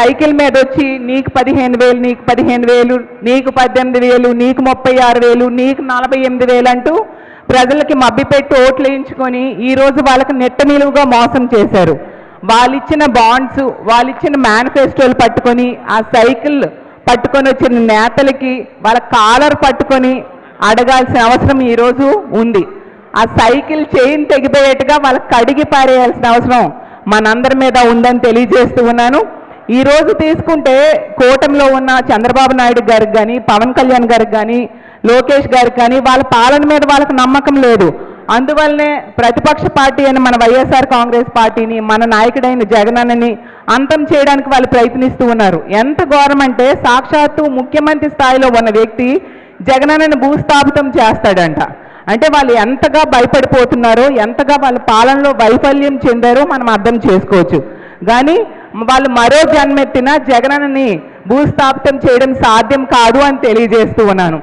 Cycle మీద వచ్చి నీకు పదిహేను వేలు నీకు పదిహేను వేలు నీకు పద్దెనిమిది వేలు నీకు ముప్పై ఆరు వేలు నీకు నలభై ఎనిమిది వేలు అంటూ ప్రజలకి మబ్బిపెట్టి ఓట్లు వేయించుకొని ఈరోజు వాళ్ళకి నెట్ట నిలువుగా మోసం చేశారు. వాళ్ళిచ్చిన బాండ్స్ వాళ్ళిచ్చిన మేనిఫెస్టోలు పట్టుకొని ఆ సైకిల్ పట్టుకొని వచ్చిన నేతలకి వాళ్ళ కాలర్ పట్టుకొని అడగాల్సిన అవసరం ఈరోజు ఉంది. ఆ సైకిల్ చైన్ తెగిపోయేట్టుగా వాళ్ళకి కడిగి పారేయాల్సిన అవసరం మనందరి మీద ఉందని తెలియజేస్తూ ఉన్నాను. ఈరోజు తీసుకుంటే కూటమిలో ఉన్న చంద్రబాబు నాయుడు గారికి కానీ పవన్ కళ్యాణ్ గారికి కానీ లోకేష్ గారికి కానీ వాళ్ళ పాలన మీద వాళ్ళకి నమ్మకం లేదు. అందువల్లనే ప్రతిపక్ష పార్టీ అని మన వైఎస్ఆర్ కాంగ్రెస్ పార్టీని మన నాయకుడైన జగనన్నని అంతం చేయడానికి వాళ్ళు ప్రయత్నిస్తూ ఉన్నారు. ఎంత ఘోరం అంటే సాక్షాత్తు ముఖ్యమంత్రి స్థాయిలో ఉన్న వ్యక్తి జగనన్నని భూస్థాపితం చేస్తాడంట. అంటే వాళ్ళు ఎంతగా భయపడిపోతున్నారో ఎంతగా వాళ్ళ పాలనలో వైఫల్యం చెందారో మనం అర్థం చేసుకోవచ్చు. కానీ వాళ్ళు మరో జన్మెత్తిన జగనన్నని భూస్థాపితం చేయడం సాధ్యం కాదు అని తెలియజేస్తూ ఉన్నాను.